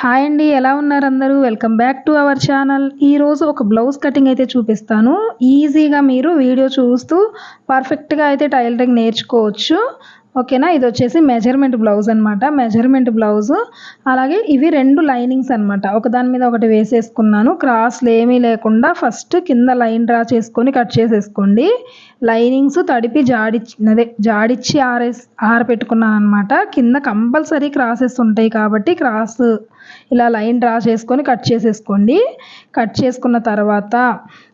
Hi అండి ఎలా ఉన్నారు అందరూ? Welcome back to our channel ఈరోజు ఒక బ్లౌజ్ కటింగ్ అయితే చూపిస్తాను. ఈజీగా మీరు వీడియో చూస్తూ పర్ఫెక్ట్గా అయితే టైలరింగ్ నేర్చుకోవచ్చు. ఓకేనా ఇది వచ్చేసి మెజర్మెంట్ బ్లౌజ్ అనమాట మెజర్మెంట్ బ్లౌజ్ అలాగే ఇవి రెండు లైనింగ్స్ అనమాట ఒకదాని మీద ఒకటి వేసేసుకున్నాను. క్రాస్లు ఏమీ లేకుండా ఫస్ట్ కింద లైన్ డ్రా చేసుకొని కట్ చేసేసుకోండి. లైనింగ్స్ తడిపి జాడిచ్చి అదే జాడిచ్చి ఆరేసి ఆరపెట్టుకున్నాను అనమాట కింద కంపల్సరీ క్రాసెస్ ఉంటాయి కాబట్టి క్రాస్ ఇలా లైన్ డ్రా చేసుకొని కట్ చేసేసుకోండి. కట్ చేసుకున్న తర్వాత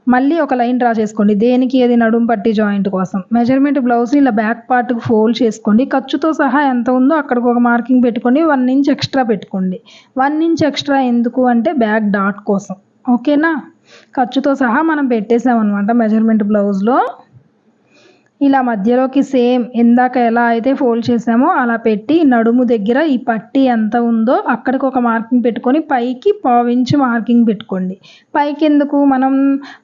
మళ్ళీ ఒక లైన్ డ్రా చేసుకోండి. దేనికి? ఏది నడుము పట్టి జాయింట్ కోసం. మెజర్మెంట్ బ్లౌజ్ ఇలా బ్యాక్ పార్ట్కి ఫోల్డ్ చేసుకోండి. ఖర్చుతో సహా ఎంత ఉందో అక్కడికి ఒక మార్కింగ్ పెట్టుకోండి. వన్ ఇంచ్ ఎక్స్ట్రా పెట్టుకోండి. వన్ ఇంచ్ ఎక్స్ట్రా ఎందుకు అంటే బ్యాక్ డాట్ కోసం. ఓకేనా? ఖర్చుతో సహా మనం పెట్టేసామన్నమాట మెజర్మెంట్ బ్లౌజ్లో. ఇలా మధ్యలోకి సేమ్ ఇందాక ఎలా అయితే ఫోల్డ్ చేసామో అలా పెట్టి నడుము దగ్గర ఈ పట్టి ఎంత ఉందో అక్కడికి ఒక మార్కింగ్ పెట్టుకొని పైకి పావించి మార్కింగ్ పెట్టుకోండి. పైకి ఎందుకు? మనం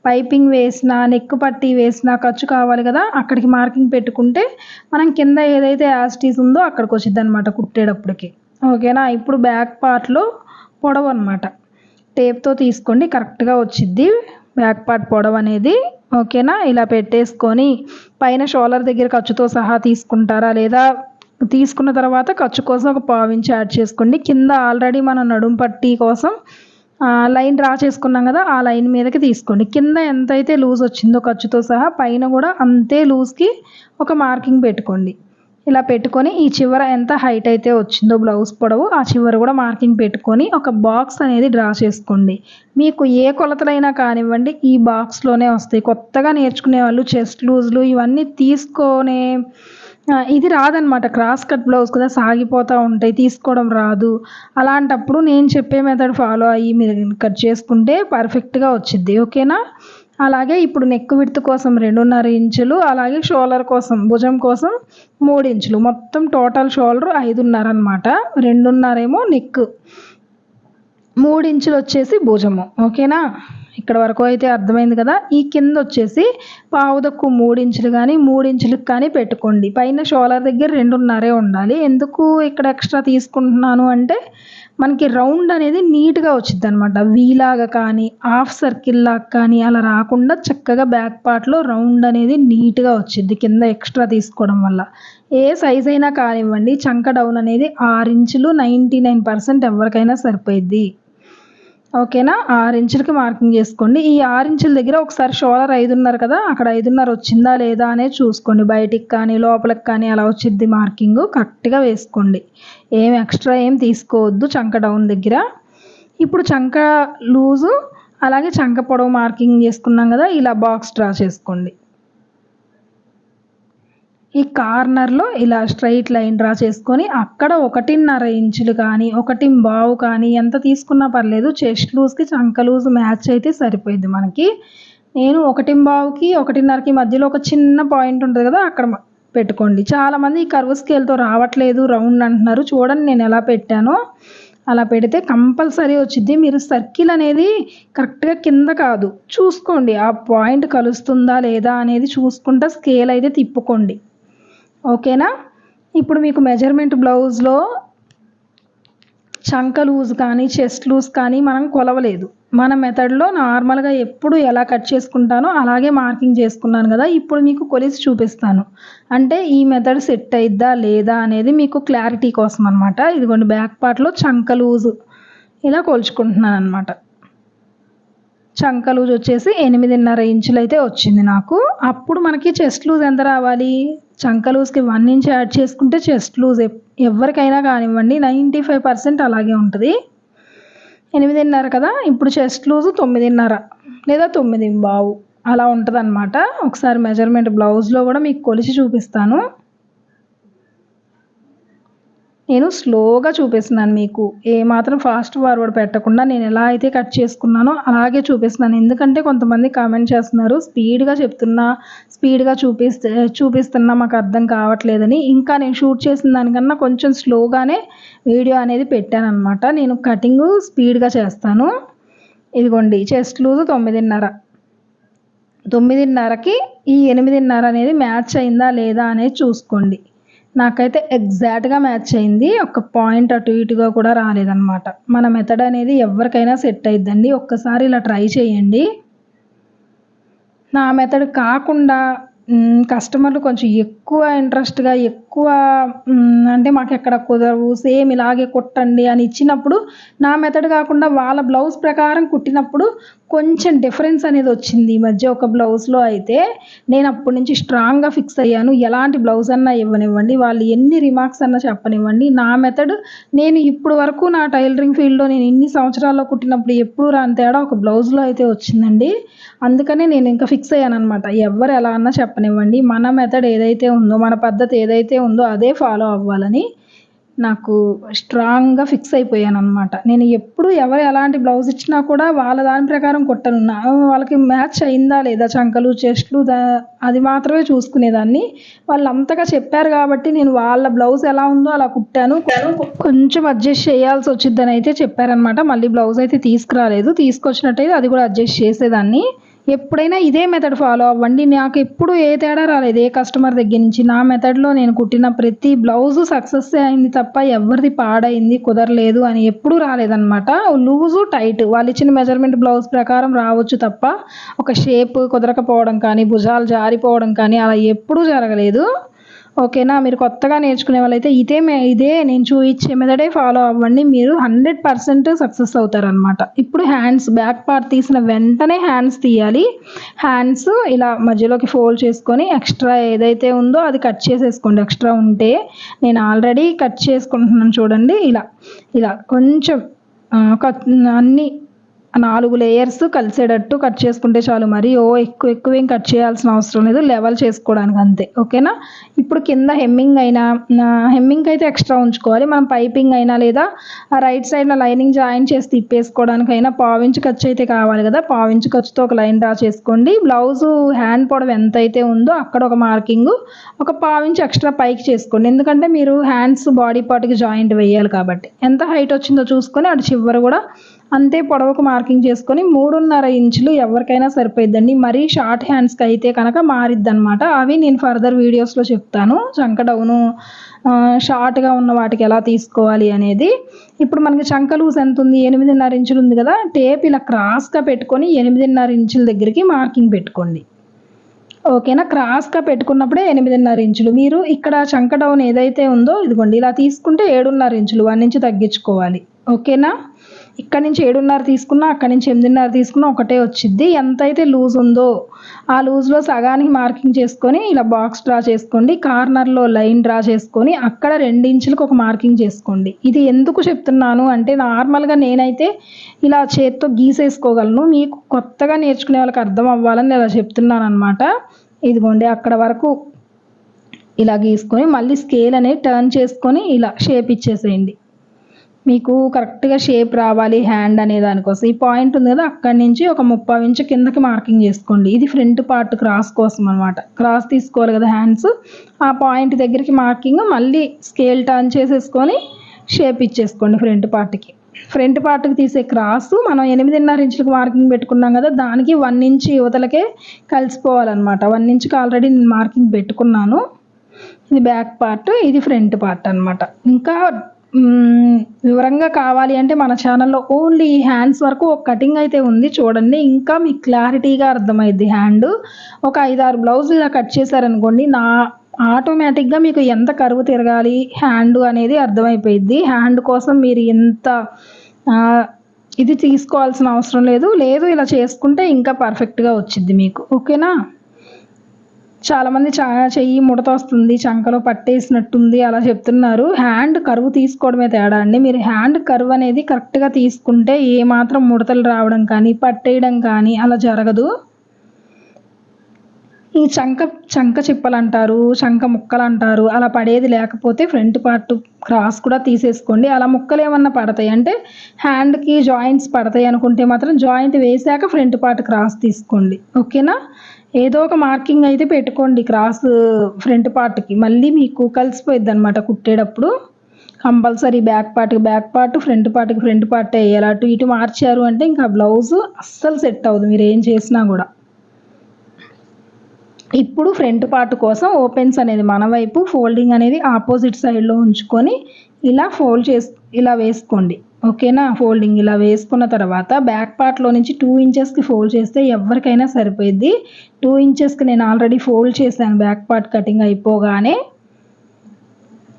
పైపింగ్ వేసినా నెక్ పట్టి వేసినా ఖర్చు కావాలి కదా అక్కడికి మార్కింగ్ పెట్టుకుంటే మనం కింద ఏదైతే యాస్టీస్ ఉందో అక్కడికి వచ్చింది అనమాట కుట్టేటప్పటికి. ఓకేనా? ఇప్పుడు బ్యాక్ పార్ట్లో పొడవు అనమాట టేప్తో తీసుకోండి కరెక్ట్గా వచ్చిద్ది. బ్యాక్ పార్ట్ పొడవు అనేది ఓకేనా? ఇలా పెట్టేసుకొని పైన షోలర్ దగ్గర ఖర్చుతో సహా తీసుకుంటారా? లేదా తీసుకున్న తర్వాత ఖర్చు కోసం ఒక పావించి యాడ్ చేసుకోండి. కింద ఆల్రెడీ మనం నడుం పట్టి కోసం లైన్ డ్రా చేసుకున్నాం కదా ఆ లైన్ మీదకి తీసుకోండి. కింద ఎంతైతే లూజ్ వచ్చిందో ఖర్చుతో సహా పైన కూడా అంతే లూజ్కి ఒక మార్కింగ్ పెట్టుకోండి. ఇలా పెట్టుకొని ఈ చివర ఎంత హైట్ అయితే వచ్చిందో బ్లౌజ్ పొడవు ఆ చివర కూడా మార్కింగ్ పెట్టుకొని ఒక బాక్స్ అనేది డ్రా చేసుకోండి. మీకు ఏ కొలతలైనా కానివ్వండి ఈ బాక్స్లోనే వస్తాయి. కొత్తగా నేర్చుకునే వాళ్ళు చెస్ట్ లూజ్లు ఇవన్నీ తీసుకొనే ఇది రాదనమాట క్రాస్ కట్ బ్లౌజ్ కదా సాగిపోతూ ఉంటాయి. తీసుకోవడం రాదు. అలాంటప్పుడు నేను చెప్పే మెథడ్ ఫాలో అయ్యి మీరు కట్ చేసుకుంటే పర్ఫెక్ట్గా వచ్చిద్ది. ఓకేనా అలాగే ఇప్పుడు నెక్ విడత్ కోసం రెండున్నర ఇంచులు అలాగే షోల్డర్ కోసం భుజం కోసం మూడు ఇంచులు. మొత్తం టోటల్ షోల్డర్ ఐదున్నర అనమాట రెండున్నర ఏమో నెక్ మూడు ఇంచులు వచ్చేసి భుజము. ఓకేనా ఇక్కడ వరకు అయితే అర్థమైంది కదా? ఈ కింద వచ్చేసి పావుదక్కు మూడు ఇంచులు కానీ మూడు ఇంచులకు కానీ పెట్టుకోండి. పైన షోలర్ దగ్గర రెండున్నరే ఉండాలి. ఎందుకు ఇక్కడ ఎక్స్ట్రా తీసుకుంటున్నాను అంటే మనకి రౌండ్ అనేది నీట్గా వచ్చింది అనమాట వీలాగా కానీ హాఫ్ సర్కిల్ లాగా కానీ అలా రాకుండా చక్కగా బ్యాక్ పార్ట్లో రౌండ్ అనేది నీట్గా వచ్చింది కింద ఎక్స్ట్రా తీసుకోవడం వల్ల. ఏ సైజ్ అయినా కానివ్వండి చంక డౌన్ అనేది ఆరు ఇంచులు నైంటీ నైన్ పర్సెంట్ ఎవరికైనా సరిపోయిద్ది. ఓకేనా? ఆరు ఇంచులకి మార్కింగ్ చేసుకోండి. ఈ ఆరు ఇంచుల దగ్గర ఒకసారి షోలర్ ఐదున్నర కదా? అక్కడ ఐదున్నర వచ్చిందా లేదా అనేది చూసుకోండి. బయటికి కానీ లోపలికి కానీ అలా వచ్చింది మార్కింగ్ కరెక్ట్గా వేసుకోండి. ఏం ఎక్స్ట్రా ఏం తీసుకోవద్దు చంక డౌన్ దగ్గర. ఇప్పుడు చంక లూజు అలాగే చంక పొడవు మార్కింగ్ చేసుకున్నాం కదా? ఇలా బాక్స్ డ్రా చేసుకోండి. ఈ కార్నర్లో ఇలా స్ట్రైట్ లైన్ డ్రా చేసుకొని అక్కడ ఒకటిన్నర ఇంచులు కానీ ఒకటి బావు కానీ ఎంత తీసుకున్నా పర్లేదు చెస్ట్ లూజ్కి చంక లూజ్ మ్యాచ్ అయితే సరిపోయింది మనకి. నేను ఒకటి బావుకి ఒకటిన్నరకి మధ్యలో ఒక చిన్న పాయింట్ ఉంటుంది కదా అక్కడ పెట్టుకోండి. చాలామంది ఈ కర్వ్ స్కేల్తో రావట్లేదు రౌండ్ అంటున్నారు. చూడండి నేను ఎలా పెట్టానో. అలా పెడితే కంపల్సరీ వచ్చింది మీరు సర్కిల్ అనేది కరెక్ట్గా కింద కాదు. చూసుకోండి ఆ పాయింట్ కలుస్తుందా లేదా అనేది చూసుకుంటా స్కేల్ అయితే తిప్పుకోండి. ఓకేనా? ఇప్పుడు మీకు మెజర్మెంట్ బ్లౌజ్లో చంక లూజ్ కానీ చెస్ట్ లూజ్ కానీ మనం కొలవలేదు. మన మెథడ్లో నార్మల్గా ఎప్పుడు ఎలా కట్ చేసుకుంటానో అలాగే మార్కింగ్ చేసుకున్నాను కదా ఇప్పుడు మీకు కొలిసి చూపిస్తాను. అంటే ఈ మెథడ్ సెట్ అయిద్దా లేదా అనేది మీకు క్లారిటీ కోసం అనమాట ఇదిగోండి బ్యాక్ పార్ట్లో చంక లూజ్ ఇలా కొలుచుకుంటున్నాను అనమాట చంక లూజ్ వచ్చేసి ఎనిమిదిన్నర ఇంచులు అయితే వచ్చింది నాకు. అప్పుడు మనకి చెస్ట్ లూజ్ ఎంత రావాలి? చంక లూజ్కి వన్ ఇంచ్ యాడ్ చేసుకుంటే చెస్ట్ లూజ్ ఎవరికైనా కానివ్వండి నైంటీ ఫైవ్ పర్సెంట్ అలాగే ఉంటుంది. ఎనిమిదిన్నర కదా? ఇప్పుడు చెస్ట్ లూజ్ తొమ్మిదిన్నర లేదా తొమ్మిది బావు అలా ఉంటుంది ఒకసారి మెజర్మెంట్ బ్లౌజ్లో కూడా మీకు కొలిచి చూపిస్తాను. నేను స్లోగా చూపిస్తున్నాను మీకు. ఏమాత్రం ఫాస్ట్ ఫార్వర్డ్ పెట్టకుండా నేను ఎలా అయితే కట్ చేసుకున్నానో అలాగే చూపిస్తున్నాను. ఎందుకంటే కొంతమంది కామెంట్ చేస్తున్నారు స్పీడ్గా చెప్తున్నా స్పీడ్గా చూపిస్తే చూపిస్తున్నా మాకు అర్థం కావట్లేదని. ఇంకా నేను షూట్ చేసిన దానికన్నా కొంచెం స్లోగానే వీడియో అనేది పెట్టాను అనమాట నేను కటింగ్ స్పీడ్గా చేస్తాను. ఇదిగోండి చెస్ట్ లూజ్ తొమ్మిదిన్నర. తొమ్మిదిన్నరకి ఈ ఎనిమిదిన్నర అనేది మ్యాచ్ అయిందా లేదా అనేది చూసుకోండి. నాకైతే ఎగ్జాక్ట్గా మ్యాచ్ అయింది. ఒక పాయింట్ అటు ఇటుగా కూడా రాలేదన్నమాట. మన మెథడ్ అనేది ఎవరికైనా సెట్ అయిద్దండి. ఒక్కసారి ఇలా ట్రై చేయండి. నా మెథడ్ కాకుండా కస్టమర్లు కొంచెం ఎక్కువ ఇంట్రెస్ట్గా ఎక్కువ ఎక్కువ అంటే మాకు ఎక్కడ కుదరవు. సేమ్ ఇలాగే కుట్టండి అని ఇచ్చినప్పుడు నా మెథడ్ కాకుండా వాళ్ళ బ్లౌజ్ ప్రకారం కుట్టినప్పుడు కొంచెం డిఫరెన్స్ అనేది వచ్చింది ఈ మధ్య ఒక బ్లౌజ్లో అయితే. నేను అప్పటి నుంచి స్ట్రాంగ్గా ఫిక్స్ అయ్యాను. ఎలాంటి బ్లౌజ్ అన్నా ఇవ్వనివ్వండి. వాళ్ళు ఎన్ని రిమార్క్స్ అన్నా చెప్పనివ్వండి. నా మెథడ్ నేను ఇప్పుడు వరకు నా టైలరింగ్ ఫీల్డ్లో నేను ఇన్ని సంవత్సరాల్లో కుట్టినప్పుడు ఎప్పుడు రాని తేడా ఒక బ్లౌజ్లో అయితే వచ్చిందండి. అందుకనే నేను ఇంకా ఫిక్స్ అయ్యాను అనమాట ఎవరు ఎలా అన్నా చెప్పనివ్వండి. మన మెథడ్ ఏదైతే ఉందో మన పద్ధతి ఏదైతే ఉందో అదే ఫాలో అవ్వాలని నాకు స్ట్రాంగ్గా ఫిక్స్ అయిపోయాను అనమాట నేను ఎప్పుడు ఎవరు ఎలాంటి బ్లౌజ్ ఇచ్చినా కూడా వాళ్ళ దాని ప్రకారం కుట్టను. వాళ్ళకి మ్యాచ్ అయిందా లేదా చంకలు చెస్ట్లు దా అది మాత్రమే చూసుకునేదాన్ని. వాళ్ళు అంతగా చెప్పారు కాబట్టి నేను వాళ్ళ బ్లౌజ్ ఎలా ఉందో అలా కుట్టాను. కొంచెం అడ్జస్ట్ చేయాల్సి వచ్చిందని అయితే చెప్పారనమాట మళ్ళీ బ్లౌజ్ అయితే తీసుకురాలేదు. తీసుకొచ్చినట్టయితే అది కూడా అడ్జస్ట్ చేసేదాన్ని. ఎప్పుడైనా ఇదే మెథడ్ ఫాలో అవ్వండి. నాకు ఎప్పుడు ఏ తేడా రాలేదు. ఏ కస్టమర్ దగ్గర నుంచి నా మెథడ్లో నేను కుట్టిన ప్రతి బ్లౌజు సక్సెస్ అయింది తప్ప ఎవరిది పాడైంది కుదరలేదు అని ఎప్పుడూ రాలేదన్నమాట. Loose tight. వాళ్ళు ఇచ్చిన మెజర్మెంట్ బ్లౌజ్ ప్రకారం రావచ్చు తప్ప ఒక షేప్ కుదరకపోవడం కానీ భుజాలు జారిపోవడం కానీ అలా ఎప్పుడూ జరగలేదు. ఓకేనా మీరు కొత్తగా నేర్చుకునే వాళ్ళైతే ఇదే మే ఇదే నేను చూపించే మెథడే ఫాలో అవ్వండి. మీరు హండ్రెడ్ పర్సెంట్ సక్సెస్ అవుతారనమాట ఇప్పుడు హ్యాండ్స్ బ్యాక్ పార్ట్ తీసిన వెంటనే హ్యాండ్స్ తీయాలి. హ్యాండ్స్ ఇలా మధ్యలోకి ఫోల్డ్ చేసుకొని ఎక్స్ట్రా ఏదైతే ఉందో అది కట్ చేసేసుకోండి. ఎక్స్ట్రా ఉంటే నేను ఆల్రెడీ కట్ చేసుకుంటున్నాను చూడండి. ఇలా ఇలా కొంచెం అన్నీ నాలుగు లేయర్స్ కలిసేటట్టు కట్ చేసుకుంటే చాలు మరి. ఓ ఎక్కువ ఎక్కువ ఏం కట్ చేయాల్సిన అవసరం లేదు. లెవెల్ చేసుకోవడానికి అంతే. ఓకేనా ఇప్పుడు కింద హెమ్మింగ్ అయినా హెమ్మింగ్ అయితే ఎక్స్ట్రా ఉంచుకోవాలి. మనం పైపింగ్ అయినా లేదా ఆ రైట్ సైడ్లో లైనింగ్ జాయిన్ చేసి తిప్పేసుకోవడానికైనా పావించి ఖర్చు అయితే కావాలి కదా. పావించి ఖర్చుతో ఒక లైన్ డ్రా చేసుకోండి. బ్లౌజు హ్యాండ్ పొడవు ఎంత అయితే ఉందో అక్కడ ఒక మార్కింగ్ ఒక పావించి ఎక్స్ట్రా పైకి చేసుకోండి. ఎందుకంటే మీరు హ్యాండ్స్ బాడీ పార్ట్కి జాయింట్ వేయాలి కాబట్టి. ఎంత హైట్ వచ్చిందో చూసుకొని అటు చివరి కూడా అంతే పొడవుకు మార్కింగ్ చేసుకొని మూడున్నర ఇంచులు ఎవరికైనా సరిపోయిద్దండి. మరీ షార్ట్ హ్యాండ్స్కి అయితే కనుక మారిద్ది అనమాట అవి నేను ఫర్దర్ వీడియోస్లో చెప్తాను. చంక డౌను షార్ట్గా ఉన్న వాటికి ఎలా తీసుకోవాలి అనేది. ఇప్పుడు మనకి చంక లూజ్ ఎంత ఉంది? ఎనిమిదిన్నర ఇంచులు ఉంది కదా. టేప్ ఇలా క్రాస్గా పెట్టుకొని ఎనిమిదిన్నర ఇంచుల దగ్గరికి మార్కింగ్ పెట్టుకోండి. ఓకేనా? క్రాస్గా పెట్టుకున్నప్పుడే ఎనిమిదిన్నర ఇంచులు. మీరు ఇక్కడ చంక డౌన్ ఏదైతే ఉందో ఇదిగోండి ఇలా తీసుకుంటే ఏడున్నర ఇంచులు వన్ ఇంచు తగ్గించుకోవాలి. ఓకేనా? ఇక్కడ నుంచి ఏడున్నర తీసుకున్నా అక్కడ నుంచి ఎనిమిదిన్నర తీసుకున్నా ఒకటే వచ్చింది ఎంత అయితే లూజ్ ఉందో ఆ లూజ్లో సగానికి మార్కింగ్ చేసుకొని ఇలా బాక్స్ డ్రా చేసుకోండి కార్నర్లో లైన్ డ్రా చేసుకొని అక్కడ రెండు ఇంచులకు ఒక మార్కింగ్ చేసుకోండి. ఇది ఎందుకు చెప్తున్నాను అంటే నార్మల్గా నేనైతే ఇలా చేత్తో గీసేసుకోగలను. మీకు కొత్తగా నేర్చుకునే వాళ్ళకి అర్థం అవ్వాలని ఇలా చెప్తున్నాను అనమాట ఇదిగోండి అక్కడ వరకు ఇలా గీసుకొని మళ్ళీ స్కేల్ అనేది టర్న్ చేసుకొని ఇలా షేప్ ఇచ్చేసేయండి. మీకు కరెక్ట్గా షేప్ రావాలి హ్యాండ్ అనే దానికోసం. ఈ పాయింట్ ఉంది కదా అక్కడి నుంచి ఒక ముప్పై ఇంచు కిందకి మార్కింగ్ చేసుకోండి. ఇది ఫ్రంట్ పార్ట్ క్రాస్ కోసం అనమాట క్రాస్ తీసుకోవాలి కదా హ్యాండ్స్ ఆ పాయింట్ దగ్గరికి మార్కింగ్ మళ్ళీ స్కేల్ టర్న్ చేసేసుకొని షేప్ ఇచ్చేసుకోండి ఫ్రంట్ పార్ట్కి ఫ్రంట్ పార్ట్కి తీసే క్రాస్ మనం ఎనిమిదిన్నర ఇంచులకు మార్కింగ్ పెట్టుకున్నాం కదా దానికి వన్ ఇంచ్ యువతలకే కలిసిపోవాలన్నమాట. వన్ ఇంచుకి ఆల్రెడీ నేను మార్కింగ్ పెట్టుకున్నాను. ఇది బ్యాక్ పార్ట్ ఇది ఫ్రంట్ పార్ట్ అన్నమాట. ఇంకా వివరంగా కావాలి అంటే మన ఛానల్లో ఓన్లీ ఈ హ్యాండ్స్ వరకు ఒక కటింగ్ అయితే ఉంది చూడండి. ఇంకా మీకు క్లారిటీగా అర్థమైద్ది హ్యాండ్ ఒక ఐదారు బ్లౌజ్ ఇలా కట్ చేశారనుకోండి నా ఆటోమేటిక్గా మీకు ఎంత కరువు తిరగాలి హ్యాండ్ అనేది అర్థమైపోయిద్ది. హ్యాండ్ కోసం మీరు ఎంత ఇది తీసుకోవాల్సిన అవసరం లేదు. లేదు ఇలా చేసుకుంటే ఇంకా పర్ఫెక్ట్గా వచ్చింది మీకు. ఓకేనా చాలామంది చా చెయ్యి ముడత వస్తుంది చంకలో పట్టేసినట్టుంది అలా చెప్తున్నారు. హ్యాండ్ కరువు తీసుకోవడమే తేడా అండి. మీరు హ్యాండ్ కరువు అనేది కరెక్ట్గా తీసుకుంటే ఏ మాత్రం ముడతలు రావడం కానీ పట్టేయడం కానీ అలా జరగదు. ఈ చంక చంక చిప్పలు అంటారు చంక ముక్కలు అంటారు అలా పడేది లేకపోతే ఫ్రంట్ పార్ట్ క్రాస్ కూడా తీసేసుకోండి. అలా ముక్కలు ఏమన్నా పడతాయి అంటే హ్యాండ్కి జాయింట్స్ పడతాయి అనుకుంటే మాత్రం జాయింట్ వేసాక ఫ్రంట్ పార్ట్ క్రాస్ తీసుకోండి. ఓకేనా? ఏదో ఒక మార్కింగ్ అయితే పెట్టుకోండి క్రాస్ ఫ్రంట్ పార్ట్కి మళ్ళీ మీకు కలిసిపోయింది అనమాట కుట్టేటప్పుడు. కంపల్సరీ బ్యాక్ పార్ట్కి బ్యాక్ పార్ట్ ఫ్రంట్ పార్ట్కి ఫ్రంట్ పార్ట్ వేయాలి అటు ఇటు మార్చారు అంటే ఇంకా బ్లౌజ్ అస్సలు సెట్ అవ్వదు. మీరు ఏం చేసినా కూడా. ఇప్పుడు ఫ్రంట్ పార్ట్ కోసం ఓపెన్స్ అనేది మన వైపు ఫోల్డింగ్ అనేది ఆపోజిట్ సైడ్లో ఉంచుకొని ఇలా ఫోల్డ్ చేసి ఇలా వేసుకోండి. ఓకేనా? ఫోల్డింగ్ ఇలా వేసుకున్న తర్వాత బ్యాక్ పార్ట్లో నుంచి టూ ఇంచెస్కి ఫోల్డ్ చేస్తే ఎవరికైనా సరిపోయిద్ది. టూ ఇంచెస్కి నేను ఆల్రెడీ ఫోల్డ్ చేశాను బ్యాక్ పార్ట్ కటింగ్ అయిపోగానే.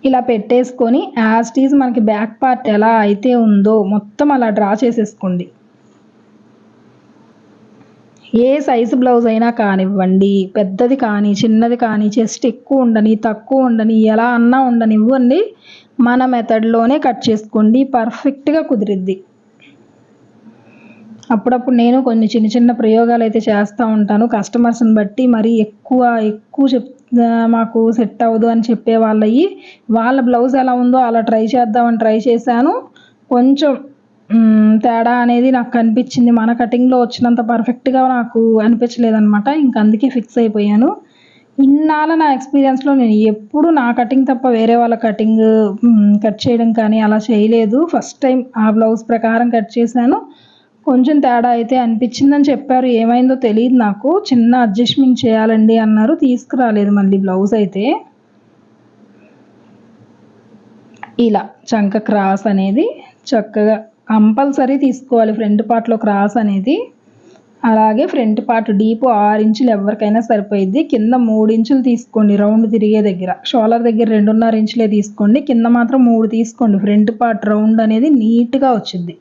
ఇలా పెట్టేసుకొని యాజ్ టీజ్ మనకి బ్యాక్ పార్ట్ ఎలా అయితే ఉందో మొత్తం అలా డ్రా చేసేసుకోండి. ఏ సైజు బ్లౌజ్ అయినా కానివ్వండి పెద్దది కానీ చిన్నది కానీ చెస్ట్ ఎక్కువ ఉండని తక్కువ ఉండని ఎలా అన్నా ఉండనివ్వండి. మన మెథడ్లోనే కట్ చేసుకోండి. పర్ఫెక్ట్గా కుదిరిద్ది. అప్పుడప్పుడు నేను కొన్ని చిన్న చిన్న ప్రయోగాలు అయితే చేస్తూ ఉంటాను. కస్టమర్స్ని బట్టి మరీ ఎక్కువ ఎక్కువ చెప్ మాకు సెట్ అవ్వదు అని చెప్పే వాళ్ళవి వాళ్ళ బ్లౌజ్ ఎలా ఉందో అలా ట్రై చేద్దామని ట్రై చేశాను. కొంచెం తేడా అనేది నాకు కనిపించింది. మన కటింగ్లో వచ్చినంత పర్ఫెక్ట్గా నాకు అనిపించలేదన్నమాట. ఇంక అందుకే ఫిక్స్ అయిపోయాను. ఇన్నాళ్ళ నా ఎక్స్పీరియన్స్లో నేను ఎప్పుడు నా కటింగ్ తప్ప వేరే వాళ్ళ కటింగ్ కట్ చేయడం కానీ అలా చేయలేదు. ఫస్ట్ టైం ఆ బ్లౌజ్ ప్రకారం కట్ చేశాను. కొంచెం తేడా అయితే అనిపించిందని చెప్పారు. ఏమైందో తెలియదు నాకు. చిన్న అడ్జస్ట్మెంట్ చేయాలండి అన్నారు. తీసుకురాలేదు మళ్ళీ బ్లౌజ్ అయితే. ఇలా చంక క్రాస్ అనేది చక్కగా కంపల్సరీ తీసుకోవాలి. ఫ్రంట్ పార్ట్లో క్రాస్ అనేది. అలాగే ఫ్రంట్ పార్ట్ డీప్ ఆరు ఇంచులు ఎవరికైనా సరిపోయిద్ది. కింద మూడు ఇంచులు తీసుకోండి రౌండ్ తిరిగే దగ్గర. షోలర్ దగ్గర రెండున్నర ఇంచులే తీసుకోండి. కింద మాత్రం మూడు తీసుకోండి. ఫ్రంట్ పార్ట్ రౌండ్ అనేది నీట్గా వచ్చింది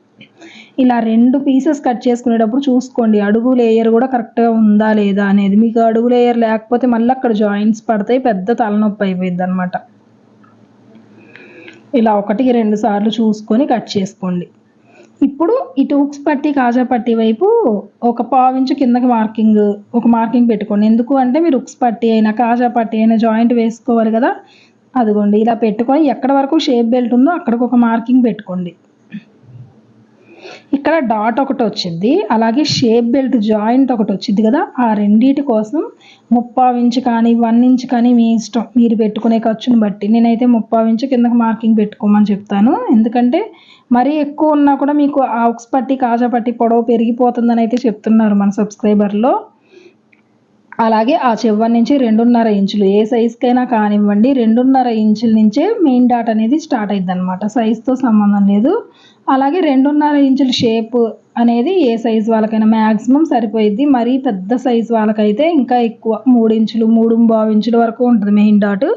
ఇలా రెండు పీసెస్ కట్ చేసుకునేటప్పుడు చూసుకోండి. అడుగు లేయర్ కూడా కరెక్ట్గా ఉందా లేదా అనేది. మీకు అడుగు లేయర్ లేకపోతే మళ్ళీ అక్కడ జాయింట్స్ పడతాయి. పెద్ద తలనొప్పి అయిపోయింది అనమాట ఇలా ఒకటికి రెండు సార్లు చూసుకొని కట్ చేసుకోండి. ఇప్పుడు ఇటు ఉక్స్ పట్టి కాజా పట్టి వైపు ఒక పావించు కిందకి మార్కింగ్ ఒక మార్కింగ్ పెట్టుకోండి. ఎందుకు అంటే మీరు ఉక్స్ పట్టి అయినా కాజా పట్టి అయినా జాయింట్ వేసుకోవాలి కదా. అదిగోండి ఇలా పెట్టుకొని ఎక్కడ వరకు షేప్ బెల్ట్ ఉందో అక్కడికి ఒక మార్కింగ్ పెట్టుకోండి. ఇక్కడ డాట్ ఒకటి వచ్చింది. అలాగే షేప్ బెల్ట్ జాయింట్ ఒకటి వచ్చింది కదా. ఆ రెండింటి కోసం ముప్పావు ఇంచ్ కానీ వన్ ఇంచ్ కానీ మీ ఇష్టం. మీరు పెట్టుకునే ఖర్చుని బట్టి. నేనైతే ముప్పావు ఇంచ్ కిందకి మార్కింగ్ పెట్టుకోమని చెప్తాను. ఎందుకంటే మరీ ఎక్కువ ఉన్నా కూడా మీకు ఆ ఉక్స్ పట్టి కాజా పట్టి పొడవు పెరిగిపోతుందని అయితే చెప్తున్నారు మన సబ్స్క్రైబర్లో అలాగే ఆ చివరి నుంచి రెండున్నర ఇంచులు ఏ సైజుకైనా కానివ్వండి రెండున్నర ఇంచుల నుంచే మెయిన్ డాట్ అనేది స్టార్ట్ అయింది అనమాట సైజుతో సంబంధం లేదు. అలాగే రెండున్నర ఇంచుల షేప్ అనేది ఏ సైజు వాళ్ళకైనా మ్యాక్సిమం సరిపోయిద్ది. మరీ పెద్ద సైజు వాళ్ళకైతే ఇంకా ఎక్కువ మూడు ఇంచులు మూడు బావు ఇంచుల వరకు ఉంటుంది మెయిన్ డాట్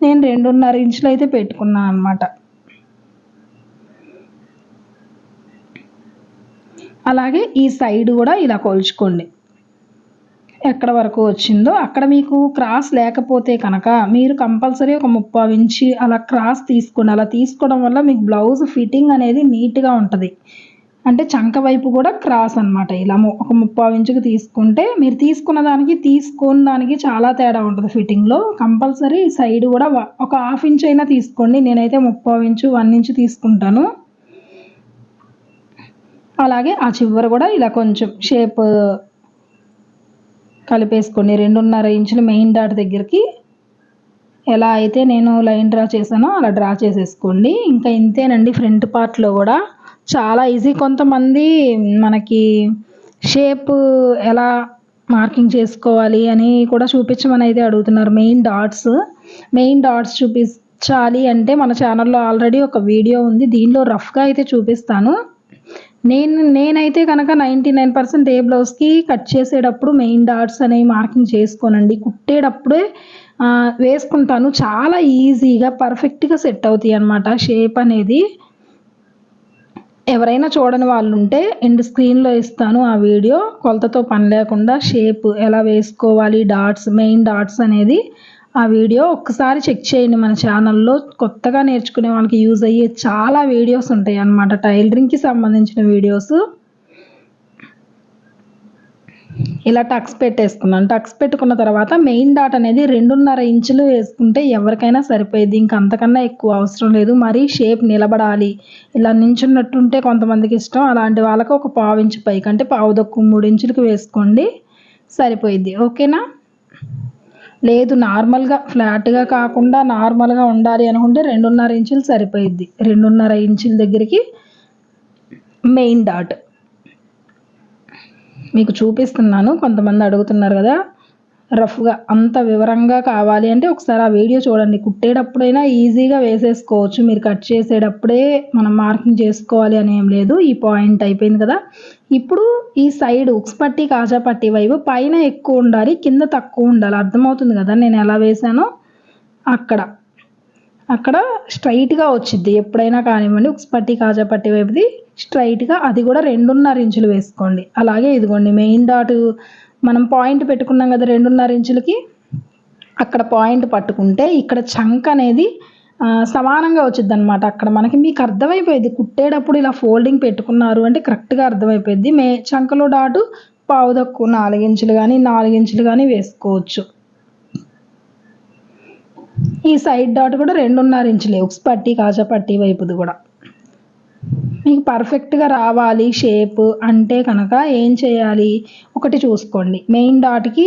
నేను రెండున్నర ఇంచులు అయితే పెట్టుకున్నాను అనమాట అలాగే ఈ సైడ్ కూడా ఇలా కొలుచుకోండి. ఎక్కడ వరకు వచ్చిందో అక్కడ మీకు క్రాస్ లేకపోతే కనుక మీరు కంపల్సరీ ఒక ముప్పావు ఇంచి అలా క్రాస్ తీసుకోండి అలా తీసుకోవడం వల్ల మీకు బ్లౌజ్ ఫిట్టింగ్ అనేది నీట్గా ఉంటుంది. అంటే చంక వైపు కూడా క్రాస్ అనమాట ఇలా ఒక ముప్పావు ఇంచుకి తీసుకుంటే మీరు తీసుకున్న దానికి తీసుకున్న దానికి చాలా తేడా ఉంటుంది ఫిట్టింగ్లో కంపల్సరీ సైడ్ కూడా ఒక హాఫ్ ఇంచ్ అయినా తీసుకోండి. నేనైతే ముప్పావు ఇంచు వన్ ఇంచు తీసుకుంటాను. అలాగే ఆ చివర కూడా ఇలా కొంచెం షేప్ కలిపేసుకోండి రెండున్నర ఇంచులు మెయిన్ డాట్ దగ్గరికి ఎలా అయితే నేను లైన్ డ్రా చేశానో అలా డ్రా చేసేసుకోండి. ఇంకా ఇంతేనండి ఫ్రంట్ పార్ట్లో కూడా. చాలా ఈజీ. కొంతమంది మనకి షేప్ ఎలా మార్కింగ్ చేసుకోవాలి అని కూడా చూపించమని అయితే అడుగుతున్నారు. Main dots. మెయిన్ డాట్స్ చూపించాలి అంటే మన ఛానల్లో ఆల్రెడీ ఒక వీడియో ఉంది. దీనిలో రఫ్గా అయితే చూపిస్తాను. నేను నేనైతే కనుక నైంటీ నైన్ పర్సెంట్ ఏ బ్లౌజ్కి కట్ చేసేటప్పుడు మెయిన్ డాట్స్ అనేవి మార్కింగ్ చేసుకోనండి. కుట్టేటప్పుడే వేసుకుంటాను. చాలా ఈజీగా పర్ఫెక్ట్గా సెట్ అవుతాయి అనమాట షేప్ అనేది. ఎవరైనా చూడని వాళ్ళు ఉంటే ఎండ్ స్క్రీన్లో ఇస్తాను ఆ వీడియో. కొలతతో పని లేకుండా షేప్ ఎలా వేసుకోవాలి డాట్స్ మెయిన్ డాట్స్ అనేది ఆ వీడియో ఒక్కసారి చెక్ చేయండి మన ఛానల్లో కొత్తగా నేర్చుకునే వాళ్ళకి యూజ్ అయ్యే చాలా వీడియోస్ ఉంటాయి అన్నమాట. టైలరింగ్కి సంబంధించిన వీడియోస్ ఇలా టక్స్ పెట్టేసుకున్నాను. టక్స్ పెట్టుకున్న తర్వాత మెయిన్ డాట్ అనేది రెండున్నర ఇంచులు వేసుకుంటే ఎవరికైనా సరిపోయేది. ఇంక అంతకన్నా ఎక్కువ అవసరం లేదు. మరీ షేప్ నిలబడాలి. ఇలా నించున్నట్టుంటే కొంతమందికి ఇష్టం. అలాంటి వాళ్ళకి ఒక పావు ఇంచు పైకి అంటే పావుదొక్కు మూడు ఇంచులకు వేసుకోండి. సరిపోయిద్ది. ఓకేనా లేదు నార్మల్గా ఫ్లాట్గా కాకుండా నార్మల్గా ఉండాలి అనుకుంటే రెండున్నర ఇంచులు సరిపోయిద్ది. రెండున్నర ఇంచుల దగ్గరికి మెయిన్ డాట్. మీకు చూపిస్తున్నాను కొంతమంది అడుగుతున్నారు కదా. రఫ్గా అంత వివరంగా కావాలి అంటే ఒకసారి ఆ వీడియో చూడండి. కుట్టేటప్పుడైనా ఈజీగా వేసేసుకోవచ్చు. మీరు కట్ చేసేటప్పుడే మనం మార్కింగ్ చేసుకోవాలి అని ఏం లేదు. ఈ పాయింట్ అయిపోయింది కదా. ఇప్పుడు ఈ సైడ్ ఉక్స్ పట్టి కాజా పట్టి వైపు పైన ఎక్కువ ఉండాలి కింద తక్కువ ఉండాలి. అర్థమవుతుంది కదా నేను ఎలా వేసానో అక్కడ. అక్కడ స్ట్రైట్గా వచ్చింది ఎప్పుడైనా కానివ్వండి ఉక్స్ పట్టి కాజా పట్టి వైపుది స్ట్రైట్గా అది కూడా రెండున్నర ఇంచులు వేసుకోండి. అలాగే ఇదిగోండి మెయిన్ డాట్ మనం పాయింట్ పెట్టుకున్నాం కదా రెండున్నర ఇంచులకి అక్కడ పాయింట్ పట్టుకుంటే ఇక్కడ చంక్ అనేది సమానంగా వచ్చింది అనమాట అక్కడ మనకి మీకు అర్థమైపోయింది. కుట్టేటప్పుడు ఇలా ఫోల్డింగ్ పెట్టుకున్నారు అంటే కరెక్ట్గా అర్థమైపోయింది. మే చంకలో డాటు పావు తక్కువ నాలుగించులు కానీ నాలుగించులు కానీ వేసుకోవచ్చు. ఈ సైడ్ డాట్ కూడా రెండున్నర ఇంచులే. ఉక్స్ పట్టి కాజా పట్టి వైపుది కూడా. పర్ఫెక్ట్గా రావాలి షేప్ అంటే కనుక ఏం చేయాలి? ఒకటి చూసుకోండి. మెయిన్ డాట్కి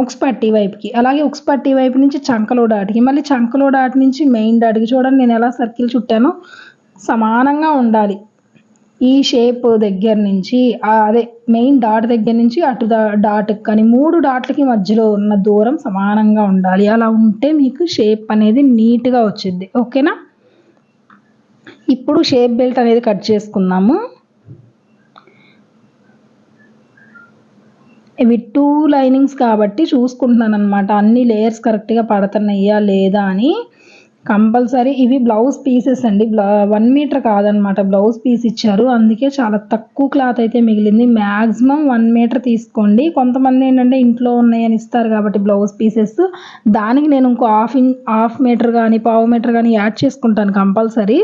ఉక్స్ పట్టి వైపుకి. అలాగే ఉక్స్ పట్టి వైపు నుంచి చంకలో డాట్కి మళ్ళీ చంకలో డాట్ నుంచి మెయిన్ డాట్కి చూడండి. నేను ఎలా సర్కిల్ చుట్టానో సమానంగా ఉండాలి. ఈ షేప్ దగ్గర నుంచి అదే మెయిన్ డాట్ దగ్గర నుంచి అటు దా- డాట్కి కానీ మూడు డాట్లకి మధ్యలో ఉన్న దూరం సమానంగా ఉండాలి. అలా ఉంటే మీకు షేప్ అనేది నీట్గా వచ్చింది ఓకేనా ఇప్పుడు షేప్ బెల్ట్ అనేది కట్ చేసుకుందాము. ఇవి టూ లైనింగ్స్ కాబట్టి చూసుకుంటున్నాను అనమాట అన్ని లేయర్స్ కరెక్ట్గా పడుతున్నాయా లేదా అని. కంపల్సరీ ఇవి బ్లౌజ్ పీసెస్ అండి. వన్ మీటర్ కాదనమాట బ్లౌజ్ పీస్ ఇచ్చారు. అందుకే చాలా తక్కువ క్లాత్ అయితే మిగిలింది. మ్యాక్సిమం వన్ మీటర్ తీసుకోండి. కొంతమంది ఏంటంటే ఇంట్లో ఉన్నాయని ఇస్తారు కాబట్టి బ్లౌజ్ పీసెస్ దానికి నేను ఇంకో హాఫ్ ఇన్ హాఫ్ మీటర్ కానీ పావు మీటర్ కానీ యాడ్ చేసుకుంటాను కంపల్సరీ.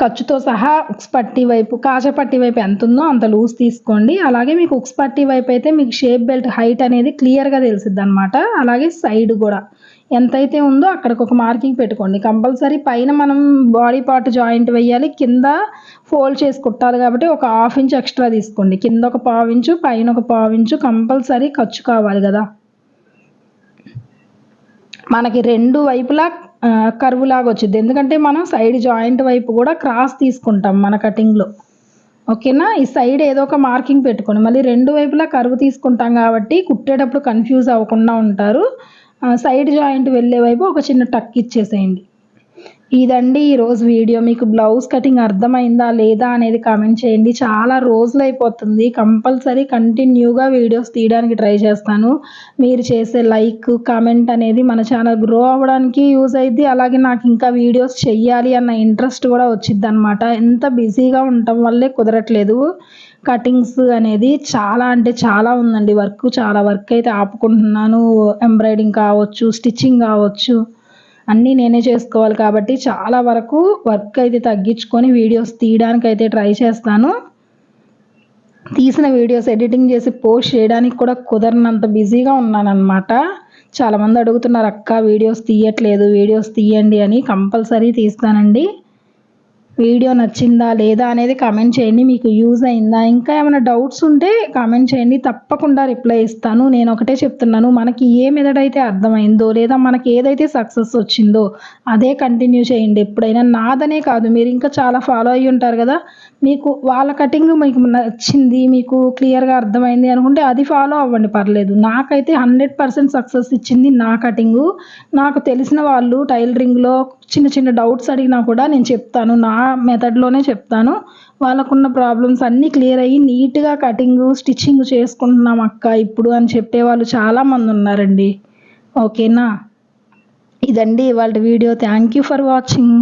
ఖర్చుతో సహా ఉక్స్ పట్టి వైపు కాజా పట్టి వైపు ఎంత ఉందో అంత లూజ్ తీసుకోండి. అలాగే మీకు ఉక్స్ పట్టి వైపు అయితే మీకు షేప్ బెల్ట్ హైట్ అనేది క్లియర్గా తెలిసిద్ది అనమాట అలాగే సైడ్ కూడా. ఎంతైతే ఉందో అక్కడికి ఒక మార్కింగ్ పెట్టుకోండి. కంపల్సరీ పైన మనం బాడీ పార్ట్ జాయింట్ వేయాలి కింద ఫోల్డ్ చేసి కుట్టాలి కాబట్టి ఒక హాఫ్ ఇంచ్ ఎక్స్ట్రా తీసుకోండి. కింద ఒక పావు ఇంచు పైన ఒక పావు ఇంచు కంపల్సరీ ఖర్చు కావాలి కదా. మనకి రెండు వైపులా కరువులాగా కర్వ్ లాగా వచ్చింది ఎందుకంటే మనం సైడ్ జాయింట్ వైపు కూడా క్రాస్ తీసుకుంటాం మన కటింగ్లో ఓకేనా ఈ సైడ్ ఏదో ఒక మార్కింగ్ పెట్టుకోండి మళ్ళీ రెండు వైపులా కర్వ్ తీసుకుంటాం కాబట్టి కుట్టేటప్పుడు కన్ఫ్యూజ్ అవ్వకుండా ఉంటారు. సైడ్ జాయింట్ వెళ్ళే వైపు ఒక చిన్న టక్ ఇచ్చేసేయండి. ఇదండి ఈరోజు వీడియో. మీకు బ్లౌజ్ కటింగ్ అర్థమైందా లేదా అనేది కామెంట్ చేయండి. చాలా రోజులు అయిపోతుంది. కంపల్సరీ కంటిన్యూగా వీడియోస్ తీయడానికి ట్రై చేస్తాను. మీరు చేసే లైక్ కామెంట్ అనేది మన ఛానల్ గ్రో అవ్వడానికి యూజ్ అయింది అలాగే నాకు ఇంకా వీడియోస్ చెయ్యాలి అన్న ఇంట్రెస్ట్ కూడా వచ్చింది అనమాట ఎంత బిజీగా ఉండటం వల్లే కుదరట్లేదు. కటింగ్స్ అనేది చాలా అంటే చాలా ఉందండి వర్క్. చాలా వర్క్ అయితే ఆపుకుంటున్నాను. ఎంబ్రాయిడింగ్ కావచ్చు స్టిచ్చింగ్ కావచ్చు. అన్నీ నేనే చేసుకోవాలి కాబట్టి చాలా వరకు వర్క్ అయితే తగ్గించుకొని వీడియోస్ తీయడానికి అయితే ట్రై చేస్తాను. తీసిన వీడియోస్ ఎడిటింగ్ చేసి పోస్ట్ చేయడానికి కూడా కుదరనంత బిజీగా ఉన్నానన్నమాట. చాలామంది అడుగుతున్నారు అక్క వీడియోస్ తీయట్లేదు వీడియోస్ తీయండి అని. కంపల్సరీ తీస్తానండి. వీడియో నచ్చిందా లేదా అనేది కామెంట్ చేయండి. మీకు యూజ్ అయిందా? ఇంకా ఏమైనా డౌట్స్ ఉంటే కామెంట్ చేయండి. తప్పకుండా రిప్లై ఇస్తాను. నేను ఒకటే చెప్తున్నాను. మనకి ఏ మెథడ్ అయితే అర్థమైందో లేదా మనకి ఏదైతే సక్సెస్ వచ్చిందో అదే కంటిన్యూ చేయండి. ఎప్పుడైనా నాదనే కాదు. మీరు ఇంకా చాలా ఫాలో అయ్యి ఉంటారు కదా. మీకు వాళ్ళ కటింగ్ మీకు నచ్చింది మీకు క్లియర్గా అర్థమైంది అనుకుంటే అది ఫాలో అవ్వండి పర్లేదు. నాకైతే హండ్రెడ్ పర్సెంట్ సక్సెస్ ఇచ్చింది నా కటింగు నాకు తెలిసిన వాళ్ళు టైలరింగ్లో చిన్న చిన్న డౌట్స్ అడిగినా కూడా నేను చెప్తాను. నా మెథడ్లోనే చెప్తాను. వాళ్ళకున్న ప్రాబ్లమ్స్ అన్నీ క్లియర్ అయ్యి నీట్గా కటింగ్ స్టిచ్చింగ్ చేసుకుంటున్నాం అక్క ఇప్పుడు అని చెప్పే వాళ్ళు చాలామంది ఉన్నారండి. ఓకేనా ఇదండి వాళ్ళ video. Thank you for watching